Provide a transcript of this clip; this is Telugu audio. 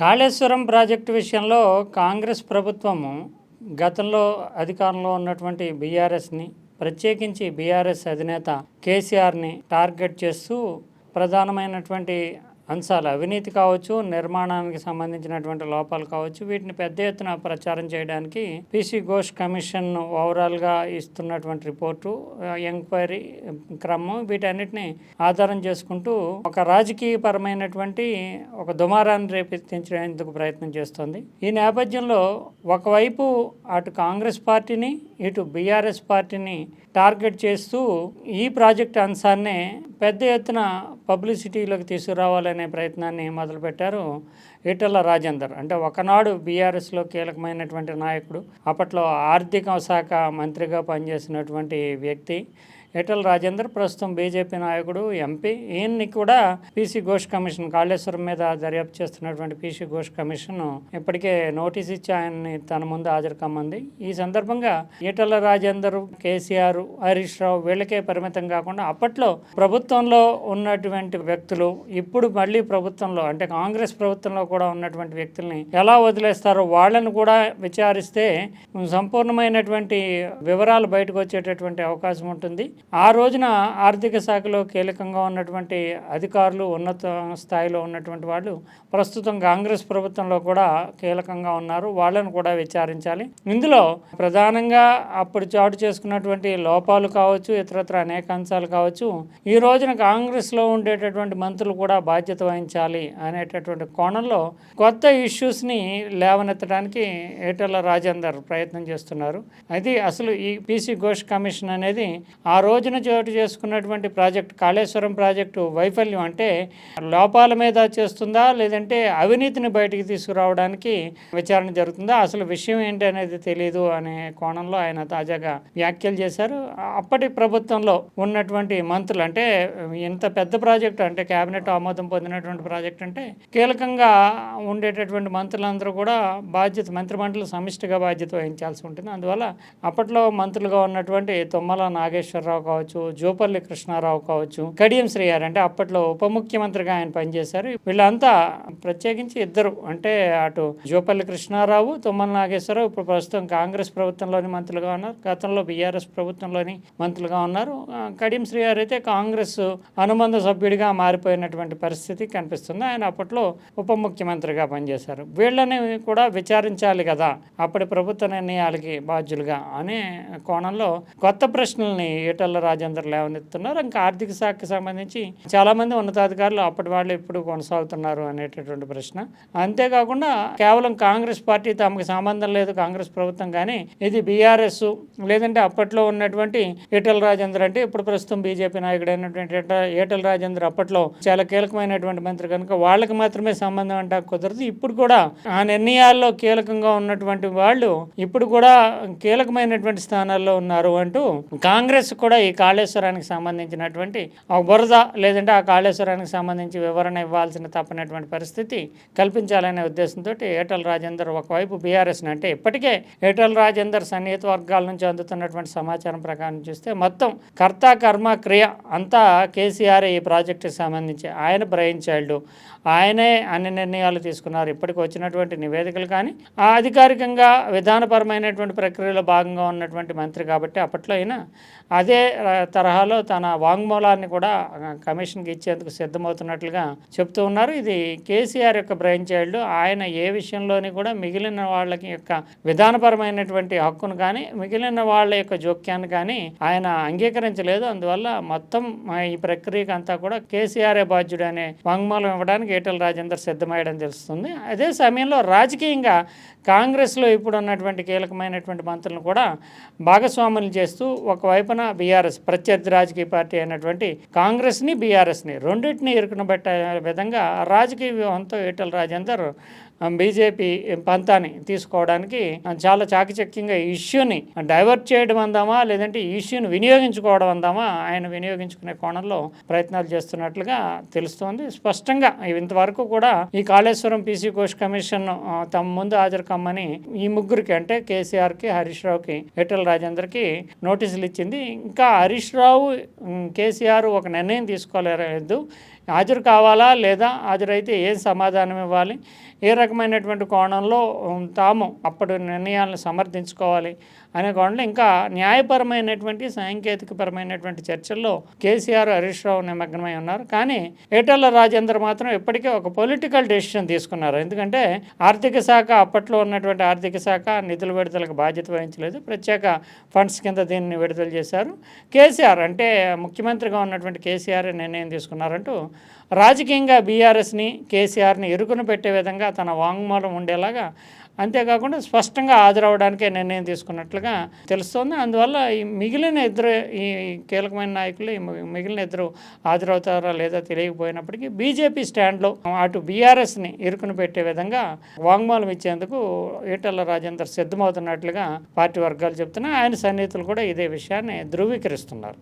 కాళేశ్వరం ప్రాజెక్టు విషయంలో కాంగ్రెస్ ప్రభుత్వము గతంలో అధికారంలో ఉన్నటువంటి బీఆర్ఎస్ని ప్రత్యేకించి బీఆర్ఎస్ అధినేత కేసీఆర్ని టార్గెట్ చేస్తూ ప్రధానమైనటువంటి అంశాలు. అవినీతి కావచ్చు నిర్మాణానికి సంబంధించినటువంటి లోపాలు కావచ్చు వీటిని పెద్ద ఎత్తున ప్రచారం చేయడానికి పిసి ఘోష్ కమిషన్ ఓవరాల్గా ఇస్తున్నటువంటి రిపోర్టు ఎంక్వైరీ క్రమం వీటన్నిటిని ఆధారం చేసుకుంటూ ఒక రాజకీయపరమైనటువంటి ఒక దుమారాన్ని రేపెత్తించేందుకు ప్రయత్నం చేస్తోంది. ఈ నేపథ్యంలో ఒకవైపు అటు కాంగ్రెస్ పార్టీని ఇటు బీఆర్ఎస్ పార్టీని టార్గెట్ చేస్తూ ఈ ప్రాజెక్ట్ అంశాన్ని పెద్ద ఎత్తున పబ్లిసిటీలోకి తీసుకురావాలనే ప్రయత్నాన్ని మొదలుపెట్టారు ఈటల రాజేందర్. అంటే ఒకనాడు బీఆర్ఎస్లో కీలకమైనటువంటి నాయకుడు అప్పట్లో ఆర్థిక శాఖ మంత్రిగా పనిచేసినటువంటి వ్యక్తి ఈటల రాజేందర్ ప్రస్తుతం బీజేపీ నాయకుడు ఎంపీ. ఈయన్ని కూడా పీసీ ఘోష్ కమిషన్ కాళేశ్వరం మీద దర్యాప్తు చేస్తున్నటువంటి పీసీ ఘోష్ కమిషన్ ఇప్పటికే నోటీస్ ఇచ్చి ఆయన్ని తన ముందు హాజరుకమ్మంది ఈ సందర్భంగా ఈటల రాజేందర్ కేసీఆర్ హరీష్ రావు వీళ్ళకే పరిమితం కాకుండా అప్పట్లో ప్రభుత్వంలో ఉన్నటువంటి వ్యక్తులు ఇప్పుడు మళ్ళీ ప్రభుత్వంలో అంటే కాంగ్రెస్ ప్రభుత్వంలో కూడా ఉన్నటువంటి వ్యక్తుల్ని ఎలా వదిలేస్తారో వాళ్ళని కూడా విచారిస్తే సంపూర్ణమైనటువంటి వివరాలు బయటకు వచ్చేటటువంటి అవకాశం ఉంటుంది. ఆ రోజున ఆర్థిక శాఖలో కీలకంగా ఉన్నటువంటి అధికారులు ఉన్నత స్థాయిలో ఉన్నటువంటి వాళ్ళు ప్రస్తుతం కాంగ్రెస్ ప్రభుత్వంలో కూడా కీలకంగా ఉన్నారు. వాళ్ళని కూడా విచారించాలి. ఇందులో ప్రధానంగా అప్పుడు చాటు చేసుకున్నటువంటి లోపాలు కావచ్చు ఇతరత్ర అనేక అంశాలు కావచ్చు ఈ రోజున కాంగ్రెస్లో ఉండేటటువంటి మంత్రులు కూడా బాధ్యత వహించాలి అనేటటువంటి కోణంలో కొత్త ఇష్యూస్ని లేవనెత్తడానికి ఏటల రాజేందర్ ప్రయత్నం చేస్తున్నారు. అది అసలు ఈ పీసీ ఘోష్ కమిషన్ అనేది ఆ రోజున చోటు చేసుకున్నటువంటి ప్రాజెక్ట్ కాళేశ్వరం ప్రాజెక్టు వైఫల్యం అంటే లోపాల మీద చేస్తుందా లేదంటే అవినీతిని బయటికి తీసుకురావడానికి విచారణ జరుగుతుందా అసలు విషయం ఏంటి అనేది తెలియదు అనే కోణంలో ఆయన తాజాగా వ్యాఖ్యలు చేశారు. అప్పటి ప్రభుత్వంలో ఉన్నటువంటి మంత్రులు అంటే ఇంత పెద్ద ప్రాజెక్టు అంటే కేబినెట్ ఆమోదం పొందినటువంటి ప్రాజెక్ట్ అంటే కీలకంగా ఉండేటటువంటి మంత్రులందరూ కూడా బాధ్యత మంత్రిమండలి సమిష్టిగా బాధ్యత వహించాల్సి ఉంటుంది. అందువల్ల అప్పట్లో మంత్రులుగా ఉన్నటువంటి తుమ్మల నాగేశ్వరరావు కావచ్చు జోపల్లి కృష్ణారావు కావచ్చు కడియం శ్రీయారు అంటే అప్పట్లో ఉప ముఖ్యమంత్రిగా ఆయన పనిచేశారు. వీళ్ళంతా ప్రత్యేకించి ఇద్దరు అంటే అటు జోపల్లి కృష్ణారావు తుమ్మల నాగేశ్వరరావు ఇప్పుడు ప్రస్తుతం కాంగ్రెస్ ప్రభుత్వంలోని మంత్రులుగా ఉన్నారు. గతంలో బీఆర్ఎస్ ప్రభుత్వంలోని మంత్రులుగా ఉన్నారు. కడియం శ్రీయారు అయితే కాంగ్రెస్ అనుబంధ సభ్యుడిగా మారిపోయినటువంటి పరిస్థితి కనిపిస్తుంది. ఆయన అప్పట్లో ఉప ముఖ్యమంత్రిగా పనిచేశారు. వీళ్ళని కూడా విచారించాలి కదా అప్పటి ప్రభుత్వ నిర్ణయాలకి బాధ్యులుగా అనే కోణంలో కొత్త ప్రశ్నల్ని ఈటల రాజేందర్ లేవనెత్తున్నారు. ఇంకా ఆర్థిక శాఖకి సంబంధించి చాలా మంది ఉన్నతాధికారులు అప్పటి వాళ్ళు ఇప్పుడు కొనసాగుతున్నారు అనేటటువంటి ప్రశ్న. అంతేకాకుండా కేవలం కాంగ్రెస్ పార్టీ తమకు సంబంధం లేదు కాంగ్రెస్ ప్రభుత్వం కానీ ఇది బీఆర్ఎస్ లేదంటే అప్పట్లో ఉన్నటువంటి ఈటల రాజేందర్ అంటే ఇప్పుడు ప్రస్తుతం బీజేపీ నాయకుడు అయినటువంటి ఈటల రాజేందర్ అప్పట్లో చాలా కీలకమైనటువంటి మంత్రి. కనుక వాళ్ళకి మాత్రమే సంబంధం అంటే కుదరదు. ఇప్పుడు కూడా ఆ నిర్ణయాల్లో కీలకంగా ఉన్నటువంటి వాళ్ళు ఇప్పుడు కూడా కీలకమైనటువంటి స్థానాల్లో ఉన్నారు అంటూ కాంగ్రెస్ కూడా ఈ కాళేశ్వరానికి సంబంధించినటువంటి బురద లేదంటే ఆ కాళేశ్వరానికి సంబంధించి వివరణ ఇవ్వాల్సిన తప్పనటువంటి పరిస్థితి కల్పించాలనే ఉద్దేశంతో ఏటల్ రాజేందర్ ఒకవైపు బీఆర్ఎస్ అంటే ఇప్పటికే ఏటల్ రాజేందర్ సన్నిహిత వర్గాల నుంచి అందుతున్నటువంటి సమాచారం ప్రకారం చూస్తే మొత్తం కర్త కర్మ క్రియ అంతా కేసీఆర్ ఈ ప్రాజెక్టుకి సంబంధించి. ఆయన బ్రెయిన్ చైల్డ్ ఆయనే అన్ని నిర్ణయాలు తీసుకున్నారు. ఇప్పటికి వచ్చినటువంటి నివేదికలు కానీ ఆ అధికారికంగా విధానపరమైనటువంటి ప్రక్రియలో భాగంగా ఉన్నటువంటి మంత్రి కాబట్టి అప్పట్లో అయినా అదే తరహాలో తన వాంగ్మూలాన్ని కూడా కమిషన్కి ఇచ్చేందుకు సిద్ధమవుతున్నట్లుగా చెప్తూ ఉన్నారు. ఇది కేసీఆర్ యొక్క బ్రెయిన్ చైల్డ్. ఆయన ఏ విషయంలోని కూడా మిగిలిన వాళ్ళకి యొక్క విధానపరమైనటువంటి హక్కును కానీ మిగిలిన వాళ్ళ యొక్క జోక్యాన్ని కానీ ఆయన అంగీకరించలేదు. అందువల్ల మొత్తం ఈ ప్రక్రియకు అంతా కూడా కేసీఆర్ఏ బాధ్యుడు అనే వాంగ్మూలం ఇవ్వడానికి ఏటల రాజేందర్ సిద్ధమయ్యడం తెలుస్తుంది. అదే సమయంలో రాజకీయంగా కాంగ్రెస్లో ఇప్పుడు ఉన్నటువంటి కీలకమైనటువంటి మంత్రులను కూడా భాగస్వాములు చేస్తూ ఒకవైపున బీఆర్ఎస్ ప్రత్యర్థి రాజకీయ పార్టీ అయినటువంటి కాంగ్రెస్ని బీఆర్ఎస్ని రెండింటిని ఇరుకునబెట్టే విధంగా రాజకీయ వ్యూహంతో ఈటల రాజేందర్ బీజేపీ పంతాన్ని తీసుకోవడానికి చాలా చాకచక్యంగా ఇష్యూని డైవర్ట్ చేయడం అందామా? లేదంటే ఈ ఇష్యూని వినియోగించుకోవడం అందామా? ఆయన వినియోగించుకునే కోణంలో ప్రయత్నాలు చేస్తున్నట్లుగా తెలుస్తోంది. స్పష్టంగా ఇంతవరకు కూడా ఈ కాళేశ్వరం పీసీ కోష్ కమిషన్ తమ ముందు హాజరు కమ్మని ఈ ముగ్గురికి అంటే కేసీఆర్కి హరీష్ రావుకి ఈటల రాజేందర్కి నోటీసులు ఇచ్చింది. ఇంకా హరీష్ రావు కేసీఆర్ ఒక నిర్ణయం తీసుకోలేదు. హాజరు కావాలా లేదా హాజరైతే ఏం సమాధానం ఇవ్వాలి? ఏ రకమైనటువంటి కోణంలో తాము అప్పుడు నిర్ణయాలను సమర్థించుకోవాలి అనే కోణంలో ఇంకా న్యాయపరమైనటువంటి సాంకేతికపరమైనటువంటి చర్చల్లో కేసీఆర్ హరీష్ రావు నిమగ్నమై ఉన్నారు. కానీ ఏటల్ల రాజేందర్ మాత్రం ఇప్పటికే ఒక పొలిటికల్ డెసిషన్ తీసుకున్నారు. ఎందుకంటే ఆర్థిక శాఖ అప్పట్లో ఉన్నటువంటి ఆర్థిక శాఖ నిధుల విడుదలకు బాధ్యత వహించలేదు. ప్రత్యేక ఫండ్స్ కింద దీన్ని విడుదల చేశారు. కేసీఆర్ అంటే ముఖ్యమంత్రిగా ఉన్నటువంటి కేసీఆర్ నిర్ణయం తీసుకున్నారంటూ రాజకీయంగా బీఆర్ఎస్ని కేసీఆర్ని ఇరుకును పెట్టే విధంగా తన వాంగ్మూలం ఉండేలాగా అంతేకాకుండా స్పష్టంగా హాజరవడానికే నిర్ణయం తీసుకున్నట్లుగా తెలుస్తోంది. అందువల్ల ఈ మిగిలిన ఇద్దరు ఈ కీలకమైన నాయకులు మిగిలిన ఇద్దరు హాజరవుతారా లేదా తెలియకపోయినప్పటికీ బీజేపీ స్టాండ్లో అటు బీఆర్ఎస్ని ఇరుకును పెట్టే విధంగా వాంగ్మూలం ఇచ్చేందుకు ఈటల రాజేందర్ సిద్ధమవుతున్నట్లుగా పార్టీ వర్గాలు చెప్తున్నా ఆయన సన్నిహితులు కూడా ఇదే విషయాన్ని ధృవీకరిస్తున్నారు.